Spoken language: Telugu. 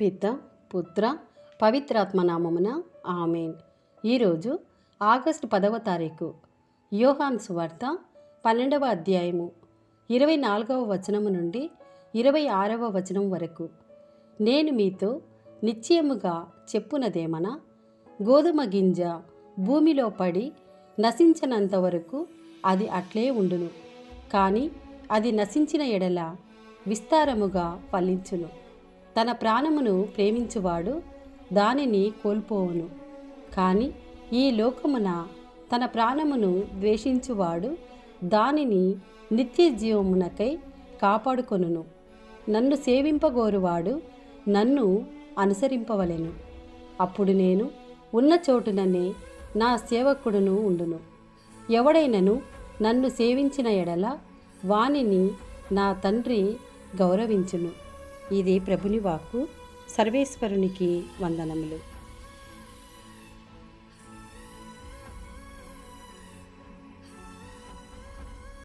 పిత పుత్ర పవిత్రాత్మ నామమున ఆమెన్. ఈరోజు ఆగస్టు పదవ తారీఖు యోహాన్ సువార్త పన్నెండవ అధ్యాయము ఇరవై నాలుగవ వచనము నుండి ఇరవై ఆరవ వచనం వరకు. నేను మీతో నిశ్చయముగా చెప్పునదేమన? గోధుమ గింజ భూమిలో పడి నశించనంత వరకు అది అట్లే ఉండును. కానీ అది నశించిన ఎడల విస్తారముగా ఫలించును. తన ప్రాణమును ప్రేమించువాడు దానిని కోల్పోవును. కానీ ఈ లోకమున తన ప్రాణమును ద్వేషించువాడు దానిని నిత్య జీవమునకై కాపాడుకొనును. నన్ను సేవింపగోరువాడు నన్ను అనుసరింపవలెను. అప్పుడు నేను ఉన్న చోటుననే నా సేవకుడును ఉండును. ఎవడైనను నన్ను సేవించిన ఎడల వానిని నా తండ్రి గౌరవించును. ఇది ప్రభుని వాక్కు. సర్వేశ్వరునికి వందనములు.